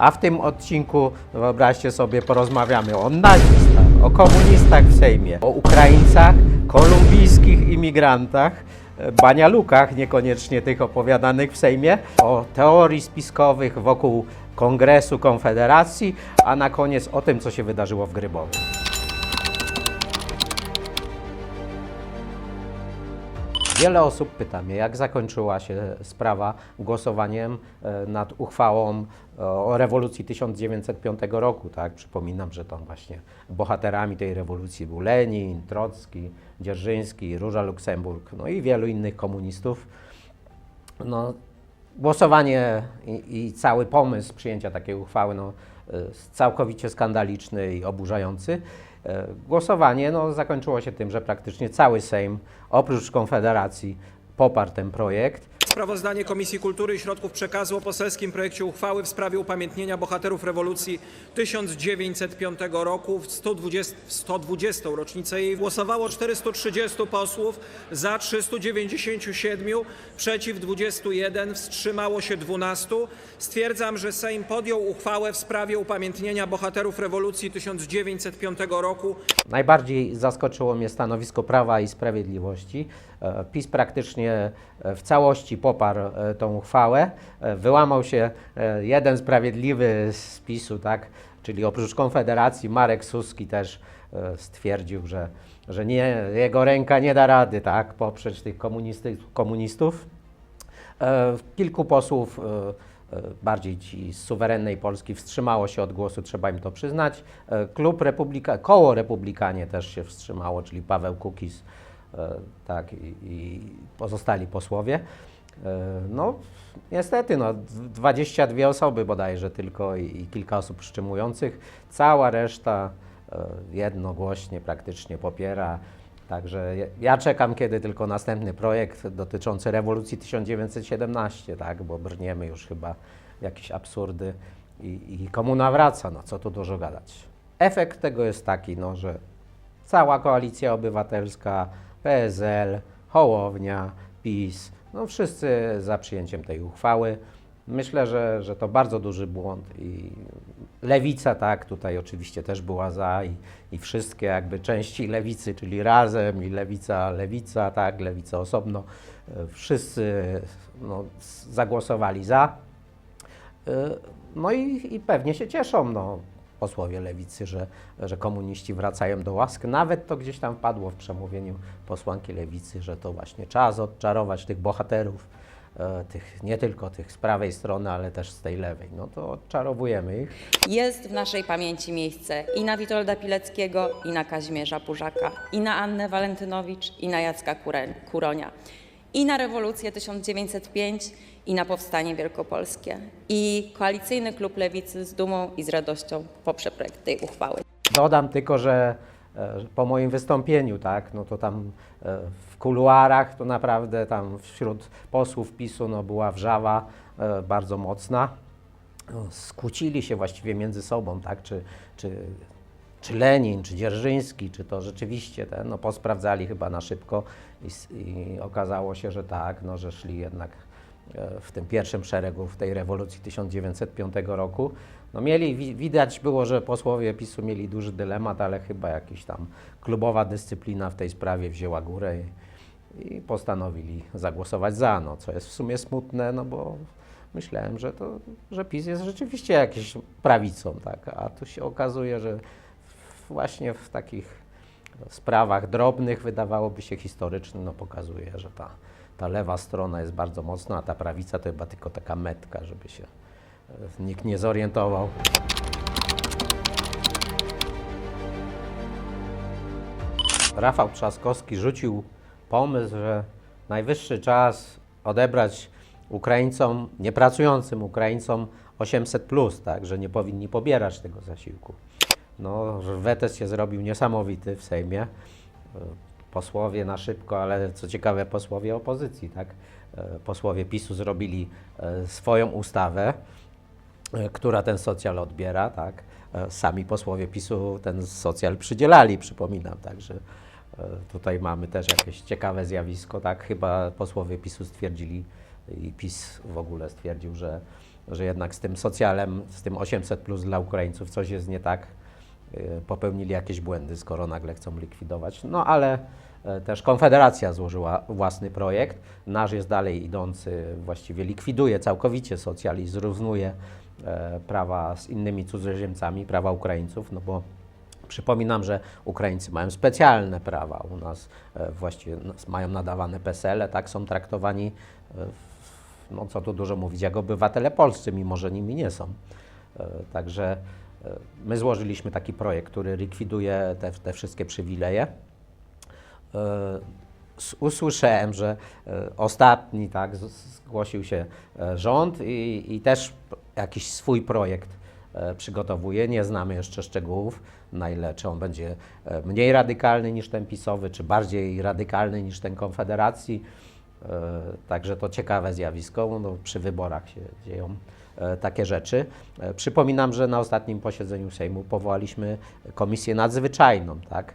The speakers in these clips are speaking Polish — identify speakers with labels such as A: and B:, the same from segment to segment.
A: A w tym odcinku, wyobraźcie sobie, porozmawiamy o nazistach, o komunistach w Sejmie, o Ukraińcach, kolumbijskich imigrantach, banialukach, niekoniecznie tych opowiadanych w Sejmie, o teorii spiskowych wokół Kongresu Konfederacji, a na koniec o tym, co się wydarzyło w Grybowie. Wiele osób pyta mnie, jak zakończyła się sprawa głosowaniem e, nad uchwałą e, o rewolucji 1905 roku. Tak? Przypominam, że tam właśnie bohaterami tej rewolucji był Lenin, Trocki, Dzierżyński, Róża Luksemburg, no i wielu innych komunistów. No, głosowanie i, i cały pomysł przyjęcia takiej uchwały no, jest całkowicie skandaliczny i oburzający. E, Głosowanie no, zakończyło się tym, że praktycznie cały Sejm, oprócz Konfederacji, poparł ten projekt.
B: Sprawozdanie Komisji Kultury i Środków Przekazu o poselskim projekcie uchwały w sprawie upamiętnienia bohaterów rewolucji 1905 roku w 120, w 120. rocznicę jej głosowało 430 posłów, za 397, przeciw 21, wstrzymało się 12. Stwierdzam, że Sejm podjął uchwałę w sprawie upamiętnienia bohaterów rewolucji 1905 roku
A: Najbardziej zaskoczyło mnie stanowisko Prawa i Sprawiedliwości. E, PiS praktycznie e, w całości poparł e, tą uchwałę. E, Wyłamał się e, jeden sprawiedliwy z PiSu, tak? czyli oprócz Konfederacji Marek Suski też stwierdził, że, że nie, jego ręka nie da rady tak? poprzeć tych komunistów. Kilku posłów, bardziej ci z suwerennej Polski, wstrzymało się od głosu, trzeba im to przyznać. Klub Republika, koło Republikanie też się wstrzymało, czyli Paweł Kukiz tak, i, i pozostali posłowie. E, No, niestety, no, d- 22 osoby bodajże tylko i, i kilka osób wstrzymujących. Cała reszta e, jednogłośnie praktycznie popiera. Także ja- czekam, kiedy tylko następny projekt dotyczący rewolucji 1917, tak, bo brniemy już chyba jakieś absurdy i, i komuna wraca, no co tu dużo gadać. Efekt tego jest taki, no, że cała koalicja obywatelska, PSL, Hołownia, PiS, no wszyscy za przyjęciem tej uchwały. Myślę, że, że to bardzo duży błąd i lewica, tak, tutaj oczywiście też była za i, i wszystkie jakby części lewicy, czyli razem i lewica, lewica, tak, lewica osobno, e, wszyscy no, zagłosowali za. Y, No i, i pewnie się cieszą no, posłowie lewicy, że, że komuniści wracają do łask. Nawet to gdzieś tam padło w przemówieniu posłanki lewicy, że to właśnie czas odczarować tych bohaterów, e, tych, nie tylko tych z prawej strony, ale też z tej lewej. No to odczarowujemy ich.
C: Jest w naszej pamięci miejsce i na Witolda Pileckiego, i na Kazimierza Pużaka, i na Annę Walentynowicz, i na Jacka Kuronia, i na rewolucję 1905, i na powstanie wielkopolskie. I koalicyjny klub Lewicy z dumą i z radością poprze projekt tej uchwały.
A: Dodam tylko, że e, po moim wystąpieniu, tak, no to tam e, w kuluarach to naprawdę tam wśród posłów PiSu no, była wrzawa e, bardzo mocna. No, skłócili się właściwie między sobą, tak, czy, czy, czy Lenin, czy Dzierżyński, czy to rzeczywiście ten, no posprawdzali chyba na szybko i, i okazało się, że tak, no, że szli jednak e, w tym pierwszym szeregu w tej rewolucji 1905 roku. No mieli, wi- widać było, że posłowie PiSu mieli duży dylemat, ale chyba jakaś tam klubowa dyscyplina w tej sprawie wzięła górę i, i postanowili zagłosować za, no, co jest w sumie smutne, no bo myślałem, że, to, że PiS jest rzeczywiście jakąś prawicą, tak, a tu się okazuje, że właśnie w takich sprawach drobnych, wydawałoby się historycznych, no pokazuje, że ta, ta lewa strona jest bardzo mocna, a ta prawica to chyba tylko taka metka, żeby się e, nikt nie zorientował. Rafał Trzaskowski rzucił pomysł, że najwyższy czas odebrać Ukraińcom, niepracującym Ukraińcom 800, plus, tak, że nie powinni pobierać tego zasiłku. No, wetes się zrobił niesamowity w Sejmie. E, Posłowie na szybko, ale co ciekawe, posłowie opozycji, tak? E, Posłowie PiSu zrobili e, swoją ustawę, która ten socjal odbiera, tak? Sami posłowie PiSu ten socjal przydzielali, przypominam, także tutaj mamy też jakieś ciekawe zjawisko, tak? Chyba posłowie PiSu stwierdzili i PiS w ogóle stwierdził, że że jednak z tym socjalem, z tym 800 plus dla Ukraińców coś jest nie tak. Y, Popełnili jakieś błędy, skoro nagle chcą likwidować. No ale e, też Konfederacja złożyła własny projekt. Nasz jest dalej idący, właściwie likwiduje całkowicie socjal i zrównuje e, prawa z innymi cudzoziemcami, prawa Ukraińców, no bo Przypominam, że Ukraińcy mają specjalne prawa. U nas e, właściwie mają nadawane PESEL-e, tak są traktowani, no co tu dużo mówić, jak obywatele polscy, mimo że nimi nie są. Także my złożyliśmy taki projekt, który likwiduje te, te wszystkie przywileje. E, Usłyszałem, że e, ostatni tak, zgłosił się e, rząd i, i też jakiś swój projekt e, przygotowuje. Nie znamy jeszcze szczegółów, na ile czy on będzie e, mniej radykalny niż ten PiSowy, czy bardziej radykalny niż ten Konfederacji. E, Także to ciekawe zjawisko. No, przy wyborach się dzieją e, takie rzeczy. E, Przypominam, że na ostatnim posiedzeniu Sejmu powołaliśmy komisję nadzwyczajną, tak,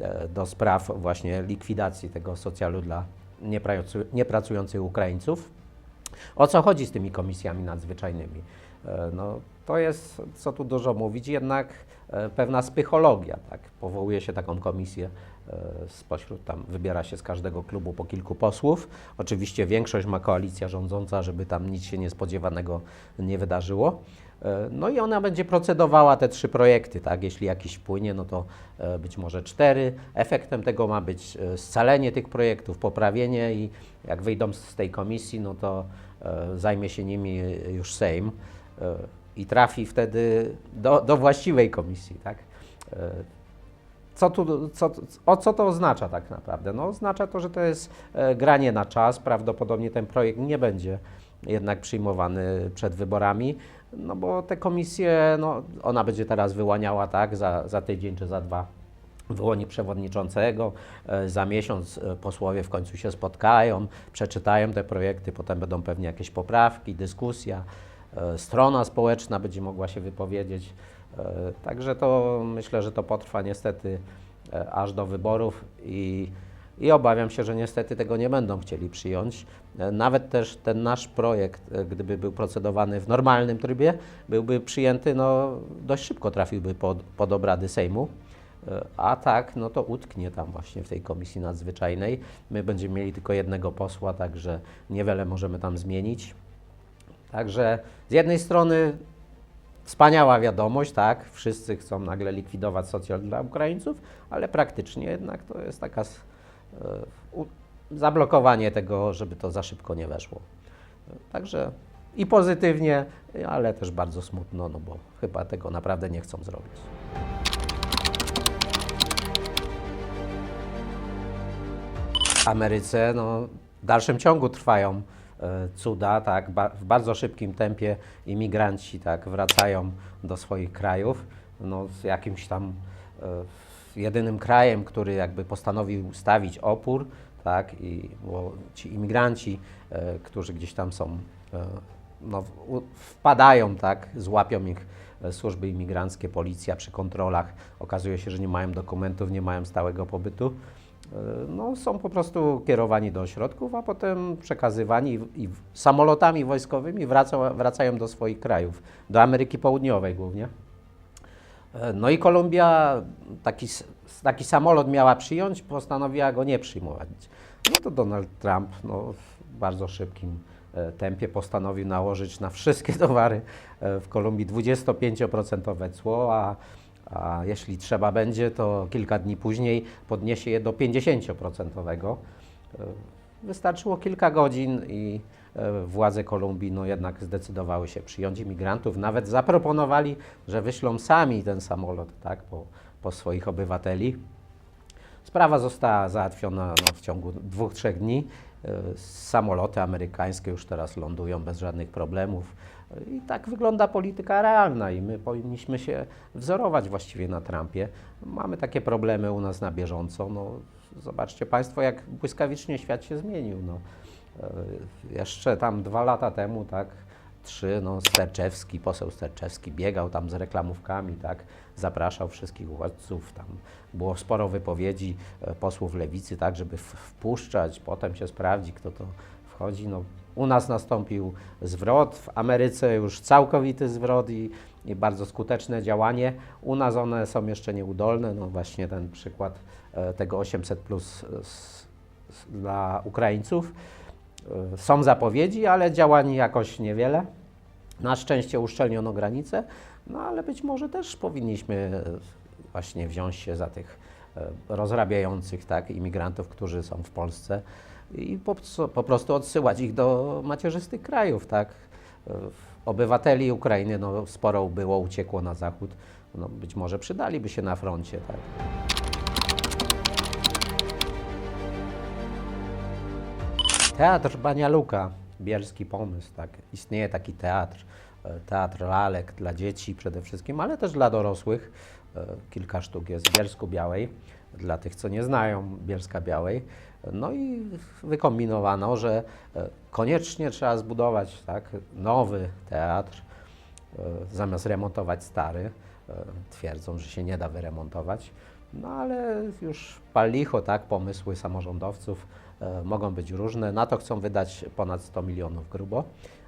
A: e, do spraw właśnie likwidacji tego socjalu dla niepracu- niepracujących Ukraińców. O co chodzi z tymi komisjami nadzwyczajnymi? E, No, to jest, co tu dużo mówić, jednak e, pewna psychologia. Tak? Powołuje się taką komisję, e, spośród tam wybiera się z każdego klubu po kilku posłów. Oczywiście większość ma koalicja rządząca, żeby tam nic się niespodziewanego nie wydarzyło. E, No i ona będzie procedowała te trzy projekty, tak? Jeśli jakiś wpłynie, no to e, być może cztery. Efektem tego ma być e, scalenie tych projektów, poprawienie i jak wyjdą z tej komisji, no to e, zajmie się nimi już Sejm e, i trafi wtedy do, do właściwej komisji, tak? Co tu, co, o co to oznacza tak naprawdę? No, oznacza to, że to jest e, granie na czas. Prawdopodobnie ten projekt nie będzie jednak przyjmowany przed wyborami, no bo te komisje, no, ona będzie teraz wyłaniała tak za, za tydzień czy za dwa wyłoni przewodniczącego, e, za miesiąc e, posłowie w końcu się spotkają, przeczytają te projekty, potem będą pewnie jakieś poprawki, dyskusja, strona społeczna będzie mogła się wypowiedzieć. E, Także to myślę, że to potrwa niestety e, aż do wyborów i, i obawiam się, że niestety tego nie będą chcieli przyjąć. E, Nawet też ten nasz projekt, gdyby był procedowany w normalnym trybie, byłby przyjęty, no dość szybko trafiłby pod, pod obrady Sejmu. A tak, no to utknie tam właśnie w tej komisji nadzwyczajnej. My będziemy mieli tylko jednego posła, także niewiele możemy tam zmienić. Także z jednej strony wspaniała wiadomość, tak, wszyscy chcą nagle likwidować socjal dla Ukraińców, ale praktycznie jednak to jest taka e, zablokowanie tego, żeby to za szybko nie weszło. Także i pozytywnie, ale też bardzo smutno, no bo chyba tego naprawdę nie chcą zrobić. W Ameryce no, w dalszym ciągu trwają cuda, tak, ba, w bardzo szybkim tempie imigranci tak, wracają do swoich krajów. No, z jakimś tam e, jedynym krajem, który jakby postanowił stawić opór, tak, i bo ci imigranci, e, którzy gdzieś tam są, e, no, wpadają, tak, złapią ich e, służby imigranckie, policja przy kontrolach. Okazuje się, że nie mają dokumentów, nie mają stałego pobytu. E, No, są po prostu kierowani do ośrodków, a potem przekazywani i, samolotami wojskowymi wracają, wracają do swoich krajów, do Ameryki Południowej głównie. E, No i Kolumbia taki, taki samolot miała przyjąć, postanowiła go nie przyjmować. No to Donald Trump no, w bardzo szybkim e, tempie postanowił nałożyć na wszystkie towary w Kolumbii 25% cło, a, a jeśli trzeba będzie, to kilka dni później podniesie je do 50%. E, Wystarczyło kilka godzin i e, władze Kolumbii no jednak zdecydowały się przyjąć imigrantów. Nawet zaproponowali, że wyślą sami ten samolot tak, po, po swoich obywateli. Sprawa została załatwiona no, w ciągu dwóch, trzech dni. E, Samoloty amerykańskie już teraz lądują bez żadnych problemów. I tak wygląda polityka realna i my powinniśmy się wzorować właściwie na Trumpie. Mamy takie problemy u nas na bieżąco. No, zobaczcie Państwo, jak błyskawicznie świat się zmienił. No, e, jeszcze tam dwa lata temu, tak, trzy, no Sterczewski, poseł Sterczewski biegał tam z reklamówkami, tak, zapraszał wszystkich uchodźców, tam było sporo wypowiedzi e, posłów lewicy, tak, żeby wpuszczać, potem się sprawdzi, kto to wchodzi, no U nas nastąpił zwrot, w Ameryce już całkowity zwrot i, i bardzo skuteczne działanie. U nas one są jeszcze nieudolne. No właśnie ten przykład e, tego 800 plus e, dla Ukraińców. E, Są zapowiedzi, ale działań jakoś niewiele. Na szczęście uszczelniono granice, no ale być może też powinniśmy e, właśnie wziąć się za tych e, rozrabiających tak, imigrantów, którzy są w Polsce i po, po prostu odsyłać ich do macierzystych krajów. Tak. Obywateli Ukrainy no, sporo było, uciekło na zachód. No, być może przydaliby się na froncie. Tak. Teatr Banialuka, bielski pomysł, tak. Istnieje taki teatr, e, teatr lalek dla dzieci przede wszystkim, ale też dla dorosłych. E, Kilka sztuk jest w Bielsku Białej, dla tych, co nie znają Bielska Białej. No i wykombinowano, że e, koniecznie trzeba zbudować tak, nowy teatr, e, zamiast remontować stary. E, Twierdzą, że się nie da wyremontować. No ale już pal licho, tak, pomysły samorządowców mogą być różne. Na to chcą wydać ponad 100 milionów grubo.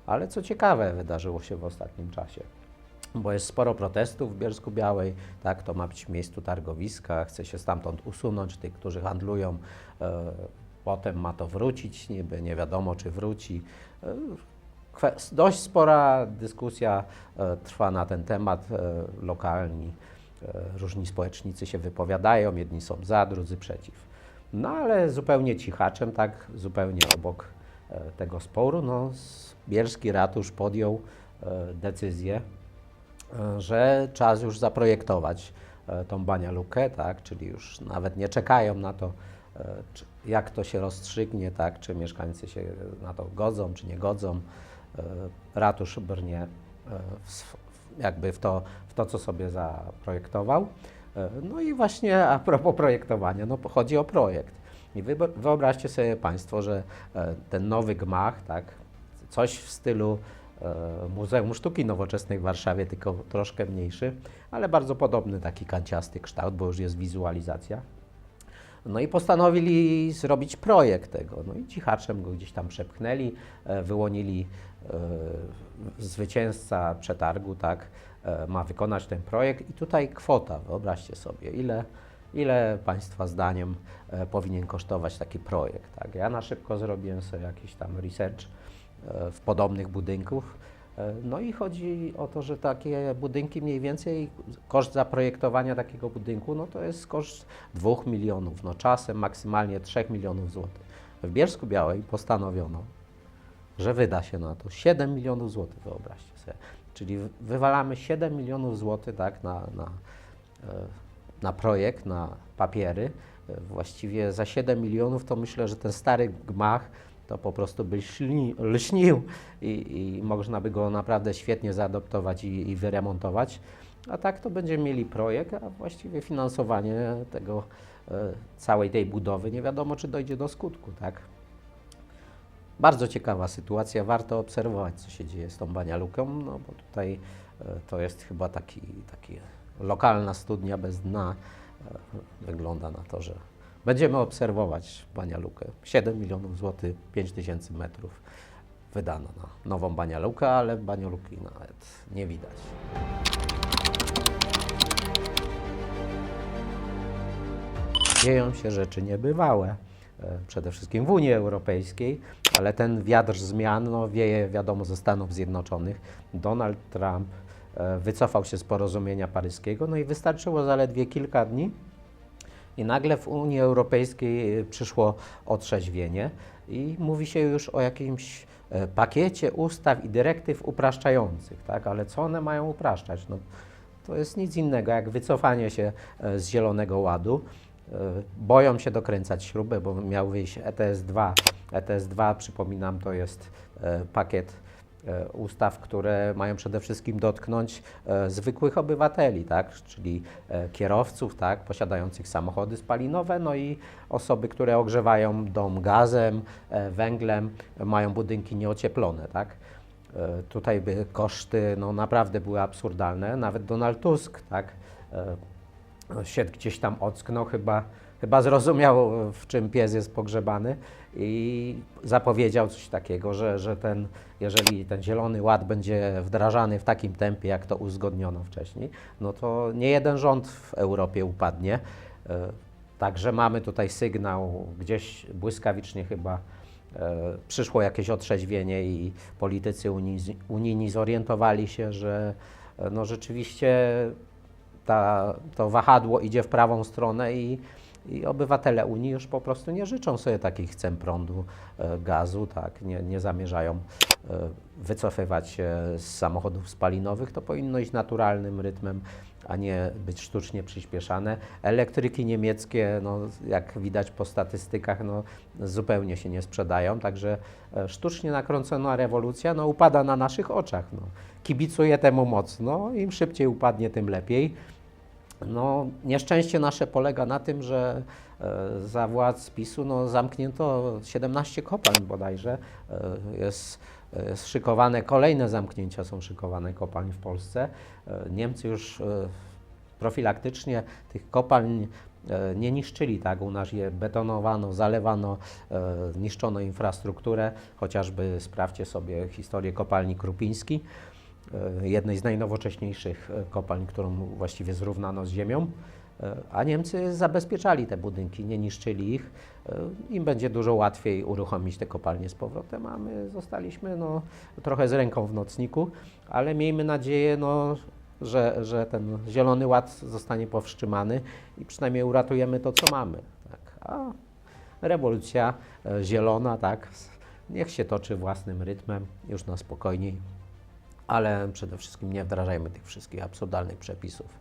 A: Ale co ciekawe wydarzyło się w ostatnim czasie. Bo jest sporo protestów w Bielsku Białej, tak, to ma być w miejscu targowiska, chce się stamtąd usunąć tych, którzy handlują, e, potem ma to wrócić, niby nie wiadomo czy wróci. E, dość spora dyskusja e, trwa na ten temat, e, lokalni, e, różni społecznicy się wypowiadają, jedni są za, drudzy przeciw. No ale zupełnie cichaczem, tak, zupełnie obok e, tego sporu, no, bielski ratusz podjął e, decyzję, że czas już zaprojektować e, tą banialukę, tak, czyli już nawet nie czekają na to, e, jak to się rozstrzygnie, tak, czy mieszkańcy się na to godzą, czy nie godzą. E, Ratusz Brnie w jakby w to, w to, co sobie zaprojektował. No i właśnie a propos projektowania, no chodzi o projekt. I wyobraźcie sobie Państwo, że ten nowy gmach, tak, coś w stylu Muzeum Sztuki Nowoczesnej w Warszawie, tylko troszkę mniejszy, ale bardzo podobny taki kanciasty kształt, bo już jest wizualizacja. No i postanowili zrobić projekt tego. No i cichaczem go gdzieś tam przepchnęli, e, wyłonili e, zwycięzca przetargu, tak, e, ma wykonać ten projekt i tutaj kwota, wyobraźcie sobie, ile, ile Państwa zdaniem e, powinien kosztować taki projekt, tak. Ja na szybko zrobiłem sobie jakiś tam research e, w podobnych budynków, E, No i chodzi o to, że takie budynki mniej więcej, koszt zaprojektowania takiego budynku, no to jest koszt 2 milionów, no czasem maksymalnie 3 milionów złotych. W Bielsku Białej postanowiono, że wyda się na to 7 milionów złotych, wyobraźcie sobie. Czyli wy- wywalamy 7 milionów złotych tak, na, na, e, na projekt, na papiery. E, Właściwie za 7 milionów to myślę, że ten stary gmach to po prostu by śni, lśnił i, i można by go naprawdę świetnie zaadoptować i, i wyremontować. A tak to będziemy mieli projekt, a właściwie finansowanie tego, e, całej tej budowy nie wiadomo, czy dojdzie do skutku, tak? Bardzo ciekawa sytuacja, warto obserwować, co się dzieje z tą banialuką, no bo tutaj e, to jest chyba taki, taki lokalna studnia bez dna. E, Wygląda na to, że będziemy obserwować banialukę. 7 milionów złotych, 5 tysięcy metrów wydano na nową banialukę, ale banialuki nawet nie widać. Dzieją się rzeczy niebywałe, e, przede wszystkim w Unii Europejskiej, ale ten wiatr zmian no, wieje, wiadomo, ze Stanów Zjednoczonych. Donald Trump e, wycofał się z porozumienia paryskiego, no i wystarczyło zaledwie kilka dni, i nagle w Unii Europejskiej e, przyszło otrzeźwienie i mówi się już o jakimś e, pakiecie ustaw i dyrektyw upraszczających, tak? Ale co one mają upraszczać? No, to jest nic innego jak wycofanie się e, z Zielonego Ładu. E, Boją się dokręcać śrubę, bo miał wyjść ETS-2. ETS-2, przypominam, to jest pakiet ustaw, które mają przede wszystkim dotknąć e, zwykłych obywateli, tak? czyli e, kierowców tak? posiadających samochody spalinowe, no i osoby, które ogrzewają dom gazem, e, węglem, mają budynki nieocieplone. Tak? E, Tutaj by koszty no, naprawdę były absurdalne. Nawet Donald Tusk tak, e, się gdzieś tam ocknął, chyba, chyba zrozumiał, w czym pies jest pogrzebany i zapowiedział coś takiego, że, że ten, jeżeli ten Zielony Ład będzie wdrażany w takim tempie, jak to uzgodniono wcześniej, no to nie jeden rząd w Europie upadnie. E, Także mamy tutaj sygnał, gdzieś błyskawicznie chyba e, przyszło jakieś otrzeźwienie i politycy unijni, zorientowali się, że e, no rzeczywiście ta, to wahadło idzie w prawą stronę i, i obywatele Unii już po prostu nie życzą sobie takich cen prądu, e, gazu, tak, nie, nie zamierzają e, wycofywać się z samochodów spalinowych, to powinno iść naturalnym rytmem, a nie być sztucznie przyspieszane. Elektryki niemieckie, no, jak widać po statystykach, no, zupełnie się nie sprzedają, także e, sztucznie nakręcona rewolucja no, upada na naszych oczach. No. Kibicuję temu mocno, im szybciej upadnie, tym lepiej. No, nieszczęście nasze polega na tym, że e, za władz PiSu no, zamknięto 17 kopalń bodajże. E, jest, jest szykowane, kolejne zamknięcia są szykowane kopalń w Polsce. E, Niemcy już e, profilaktycznie tych kopalń e, nie niszczyli, tak? U nas je betonowano, zalewano, e, niszczono infrastrukturę, chociażby sprawdźcie sobie historię kopalni Krupiński e, jednej z najnowocześniejszych e, kopalń, którą właściwie zrównano z ziemią, e, a Niemcy zabezpieczali te budynki, nie niszczyli ich. E, Im będzie dużo łatwiej uruchomić te kopalnie z powrotem, a my zostaliśmy no, trochę z ręką w nocniku, ale miejmy nadzieję, no, że, że ten Zielony Ład zostanie powstrzymany i przynajmniej uratujemy to, co mamy. Tak. A rewolucja e, zielona, tak, niech się toczy własnym rytmem, już na spokojniej ale przede wszystkim nie wdrażajmy tych wszystkich absurdalnych przepisów.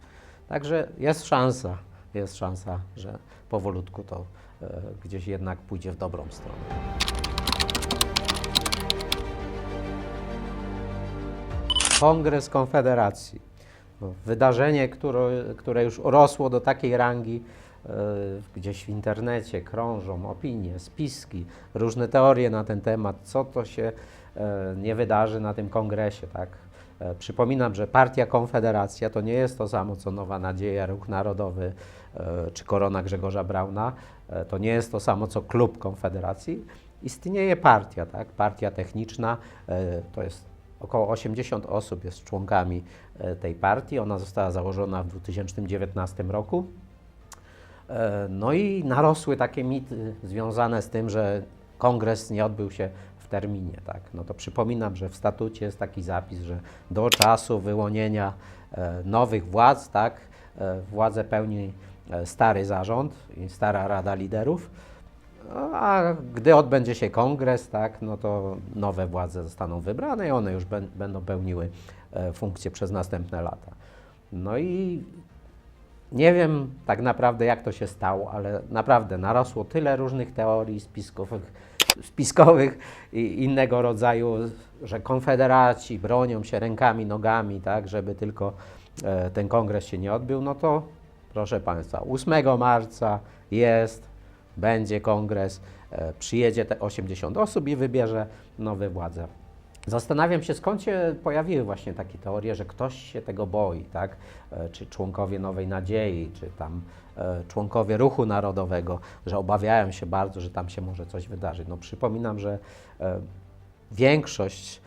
A: Także jest szansa, jest szansa, że powolutku to e, gdzieś jednak pójdzie w dobrą stronę. Kongres Konfederacji. Wydarzenie, które, które już rosło do takiej rangi, e, gdzieś w internecie krążą opinie, spiski, różne teorie na ten temat, co to się e, nie wydarzy na tym kongresie. Tak? E, Przypominam, że Partia Konfederacja to nie jest to samo co Nowa Nadzieja, Ruch Narodowy e, czy Korona Grzegorza Brauna. E, To nie jest to samo co Klub Konfederacji. Istnieje partia, tak? partia techniczna, to jest około 80 osób jest członkami tej partii. Ona została założona w 2019 roku. No i narosły takie mity związane z tym, że kongres nie odbył się terminie. Tak? No to przypominam, że w statucie jest taki zapis, że do czasu wyłonienia e, nowych władz, tak, e, władzę pełni e, stary zarząd i stara rada liderów, a gdy odbędzie się kongres, tak, no to nowe władze zostaną wybrane i one już będą pełniły funkcje przez następne lata. No i nie wiem tak naprawdę, jak to się stało, ale naprawdę narosło tyle różnych teorii spiskowych, spiskowych i innego rodzaju, że konfederaci bronią się rękami, nogami, tak, żeby tylko e, ten kongres się nie odbył. No to proszę Państwa, 8 marca jest, będzie kongres, e, przyjedzie te 80 osób i wybierze nowe władze. Zastanawiam się, skąd się pojawiły właśnie takie teorie, że ktoś się tego boi, tak? E, Czy członkowie Nowej Nadziei, czy tam e, członkowie Ruchu Narodowego, że obawiają się bardzo, że tam się może coś wydarzyć. No przypominam, że e, większość,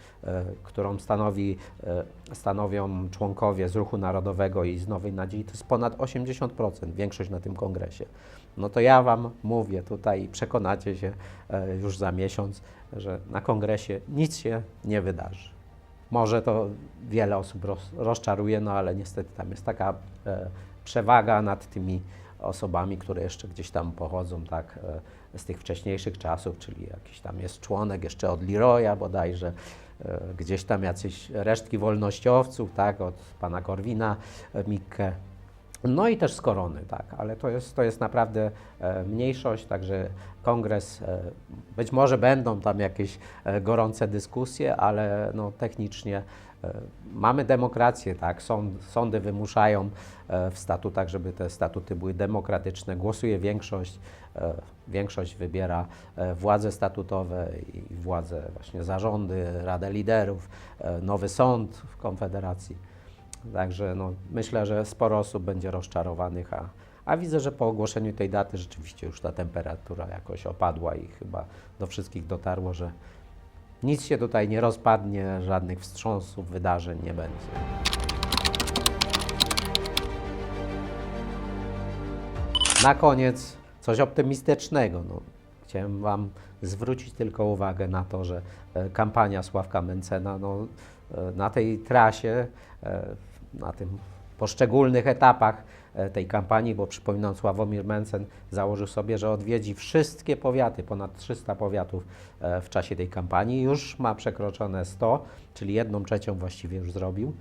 A: którą stanowi, stanowią członkowie z Ruchu Narodowego i z Nowej Nadziei, to jest ponad 80%, większość na tym kongresie. No to ja Wam mówię tutaj, przekonacie się już za miesiąc, że na kongresie nic się nie wydarzy. Może to wiele osób roz, rozczaruje, no ale niestety tam jest taka e, przewaga nad tymi osobami, które jeszcze gdzieś tam pochodzą, tak, e, z tych wcześniejszych czasów, czyli jakiś tam jest członek jeszcze od Leroya bodajże, e, gdzieś tam jacyś resztki wolnościowców, tak, od pana Korwina Mikke, no i też z korony, tak, ale to jest, to jest naprawdę e, mniejszość, także kongres, e, być może będą tam jakieś e, gorące dyskusje, ale no, technicznie mamy demokrację, tak, sąd, sądy wymuszają w statutach, żeby te statuty były demokratyczne, głosuje większość, większość wybiera władze statutowe i władze właśnie zarządy, Radę Liderów, nowy sąd w Konfederacji. Także no, myślę, że sporo osób będzie rozczarowanych, a, a widzę, że po ogłoszeniu tej daty rzeczywiście już ta temperatura jakoś opadła i chyba do wszystkich dotarło, że nic się tutaj nie rozpadnie, żadnych wstrząsów, wydarzeń nie będzie. Na koniec coś optymistycznego. No, chciałem Wam zwrócić tylko uwagę na to, że e, kampania Sławka Mencena no, e, na tej trasie, e, na tym poszczególnych etapach e, tej kampanii, bo przypominam, Sławomir Mencen założył sobie, że odwiedzi wszystkie powiaty, ponad 300 powiatów e, w czasie tej kampanii. Już ma przekroczone 100, czyli jedną trzecią właściwie już zrobił,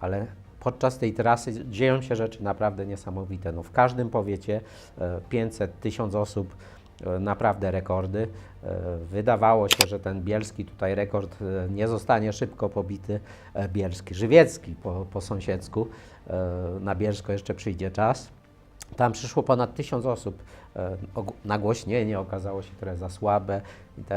A: ale podczas tej trasy dzieją się rzeczy naprawdę niesamowite. No, w każdym powiecie e, 500, 1000 osób, e, naprawdę rekordy. E, Wydawało się, że ten bielski tutaj rekord e, nie zostanie szybko pobity. E, Bielski, żywiecki po, po sąsiedzku. E, Na Bielsko jeszcze przyjdzie czas. Tam przyszło ponad tysiąc osób. E, Nagłośnienie okazało się trochę za słabe.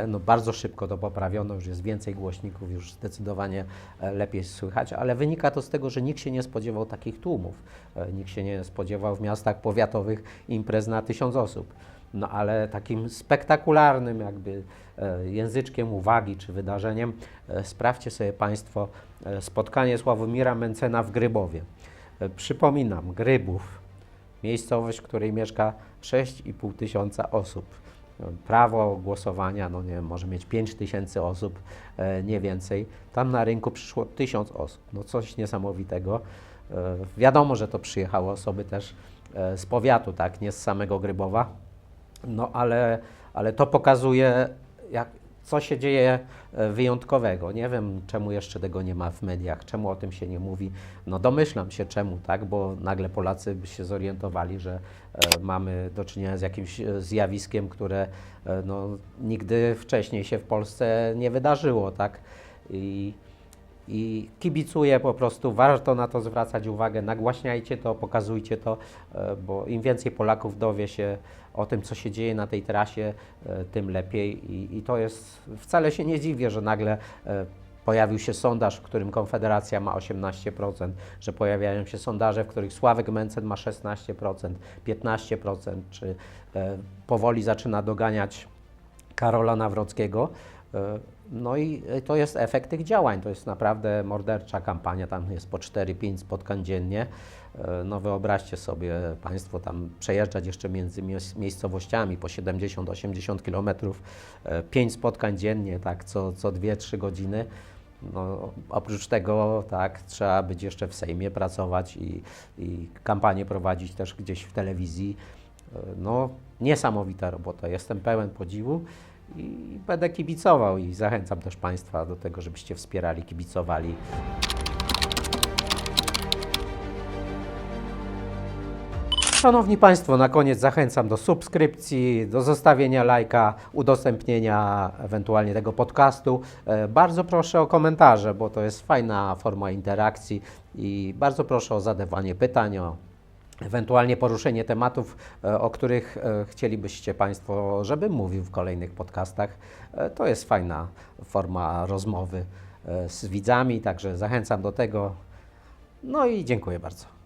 A: No bardzo szybko to poprawiono, już jest więcej głośników, już zdecydowanie e, lepiej słychać, ale wynika to z tego, że nikt się nie spodziewał takich tłumów. E, Nikt się nie spodziewał w miastach powiatowych imprez na tysiąc osób. No ale takim spektakularnym jakby e, języczkiem uwagi czy wydarzeniem e, sprawdźcie sobie Państwo e, spotkanie Sławomira Mencena w Grybowie. Przypominam, Grybów, miejscowość, w której mieszka 6,5 tysiąca osób. Prawo głosowania, no nie wiem, może mieć 5 tysięcy osób, nie więcej. Tam na rynku przyszło 1000 osób. No coś niesamowitego. Wiadomo, że to przyjechały osoby też z powiatu, tak, nie z samego Grybowa. No ale, ale to pokazuje, jak, co się dzieje e, wyjątkowego. Nie wiem, czemu jeszcze tego nie ma w mediach, czemu o tym się nie mówi. No domyślam się czemu, tak, bo nagle Polacy by się zorientowali, że e, mamy do czynienia z jakimś e, zjawiskiem, które e, no, nigdy wcześniej się w Polsce nie wydarzyło, tak. I, i kibicuję po prostu, warto na to zwracać uwagę, nagłaśniajcie to, pokazujcie to, e, bo im więcej Polaków dowie się o tym, co się dzieje na tej trasie, e, tym lepiej. I, i to jest, wcale się nie dziwię, że nagle e, pojawił się sondaż, w którym Konfederacja ma 18%, że pojawiają się sondaże, w których Sławek Mencen ma 16%, 15%, czy powoli zaczyna doganiać Karola Nawrockiego. No i e, to jest efekt tych działań. To jest naprawdę mordercza kampania. Tam jest po 4-5 spotkań dziennie. E, No wyobraźcie sobie Państwo tam przejeżdżać jeszcze między miejscowościami po 70-80 kilometrów, 5 spotkań dziennie, tak, co, co 2-3 godziny. No, oprócz tego tak, trzeba być jeszcze w Sejmie, pracować i, i kampanię prowadzić też gdzieś w telewizji. No, niesamowita robota. Jestem pełen podziwu i będę kibicował i zachęcam też Państwa do tego, żebyście wspierali, kibicowali. Szanowni Państwo, na koniec zachęcam do subskrypcji, do zostawienia lajka, udostępnienia ewentualnie tego podcastu. E, Bardzo proszę o komentarze, bo to jest fajna forma interakcji i bardzo proszę o zadawanie pytań, o ewentualnie poruszenie tematów, e, o których e, chcielibyście Państwo, żebym mówił w kolejnych podcastach. E, To jest fajna forma rozmowy z widzami, także zachęcam do tego. No i dziękuję bardzo.